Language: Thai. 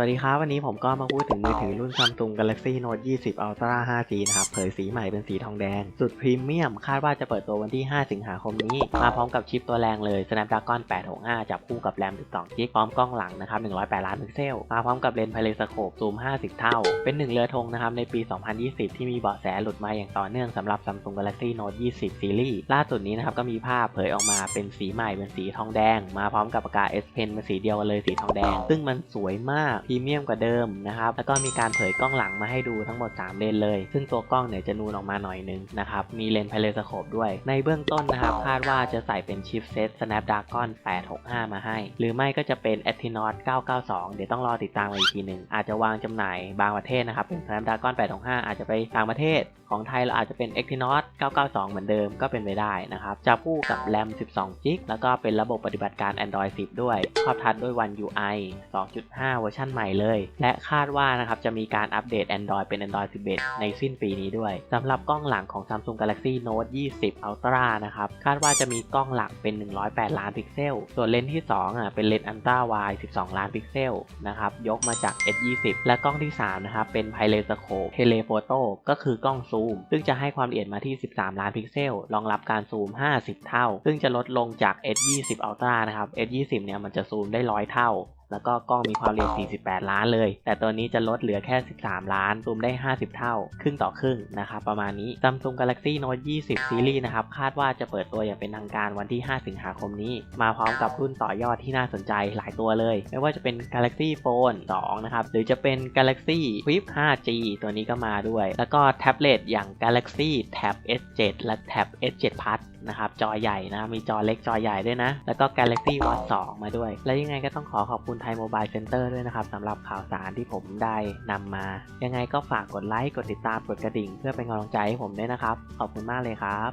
วัสดีครับ วันนี้ผมก็มาพูดถึงมือถือรุ่น Samsung Galaxy Note 20 Ultra 5G นะครับ เผยสีใหม่เป็นสีทองแดง สุดพรีเมียม คาดว่าจะเปิดตัววันที่ 5 สิงหาคมนี้ มาพร้อมกับชิปตัวแรงเลย Snapdragon 865 จับคู่กับแรม 12 g b พร้อมกล้องหลังนะครับ 108 ล้านพิกเซล มาพร้อมกับเลนส์ไพเลสโคปซูม 50 เท่า เป็นหนึ่งเรือธงนะครับ ในปี 2020 ที่มีเบาะแสหลุดมาอย่างต่อเนื่องสำหรับ Samsung Galaxy Note 20 Series ล่าสุดนี้นะครับก็มีภาพเผยออกมาเป็นสีใหม่เป็นสีทองแดง มาพร้อมกับปากกา S Pen เป็นสีเดียวกันเลยสีทองแดง ซึ่งมันสวยมากรีเมียมกว่าเดิมนะครับแล้วก็มีการเผยกล้องหลังมาให้ดูทั้งหมด 3 เลนเลย ซึ่งตัวกล้องเนี่ยจะนูนออกมาหน่อยนึงนะครับมีเลนส์ไพเลสโคปด้วย ในเบื้องต้นนะครับคาดว่าจะใส่เป็นชิปเซต Snapdragon 865 มาให้ หรือไม่ก็จะเป็น Exynos 992 เดี๋ยวต้องรอติดตามอีกทีหนึ่งอาจจะวางจำหน่ายบางประเทศนะครับเป็น Snapdragon 865 อาจจะไปต่างประเทศของไทยเราอาจจะเป็น Exynos 992 เหมือนเดิมก็เป็นไปได้นะครับจะคู่กับแรม12 g b แล้วก็เป็นระบบปฏิบัติการ Android 10 ด้วยครอบทัดด้วย One UI 2.5 เวอร์ชันใหม่เลย และคาดว่านะครับจะมีการอัปเดต Android เป็น Android 11 ในสิ้นปีนี้ด้วยสำหรับกล้องหลังของ Samsung Galaxy Note 20 Ultra นะครับคาดว่าจะมีกล้องหลักเป็น 108 ล้านพิกเซล ส่วนเลนส์ที่2อะเป็นเลนส์ Ultra Wide 12 ล้านพิกเซลนะครับยกมาจาก S20 และกล้องที่3นะครับเป็น Pilescope Telephoto ก็คือกล้องซูม ซึ่งจะให้ความละเอียดมาที่ 13 ล้านพิกเซลรองรับการซูม 50 เท่า ซึ่งจะลดลงจาก S20 Ultra นะครับ S20 เนี่ยมันจะซูมได้ 100 เท่า แล้วก็กล้องมีความเอียด48 ล้านเลย แต่ตัวนี้จะลดเหลือแค่ 13 ล้านซูมได้ 50 เท่า ครึ่งต่อครึ่งนะครับประมาณนี้ Samsung Galaxy Note 20 Series นะครับ คาดว่าจะเปิดตัวอย่างเป็นทางการวันที่ 5 สิงหาคมนี้ มาพร้อมกับรุ่นต่อยอดที่น่าสนใจหลายตัวเลย ไม่ว่าจะเป็น Galaxy Phone 2 นะครับ หรือจะเป็น Galaxy Flip 5G ตัวนี้ก็มาด้วย แล้วก็แท็บเล็ตอย่าง Galaxy Tab S7 และ Tab S7 Plus นะครับ จอใหญ่นะ มีจอเล็กจอใหญ่ด้วยนะ แล้วก็ Galaxy Watch 2 มาด้วย แล้วยังไงก็ต้องขอขอบคุณไทยโมบายเซ็นเตอร์ด้วยนะครับสำหรับข่าวสารที่ผมได้นำมา ยังไงก็ฝากกดไลค์ กดติดตาม กดกระดิ่ง เพื่อเป็นกำลังใจให้ผมด้วยนะครับ ขอบคุณมากเลยครับ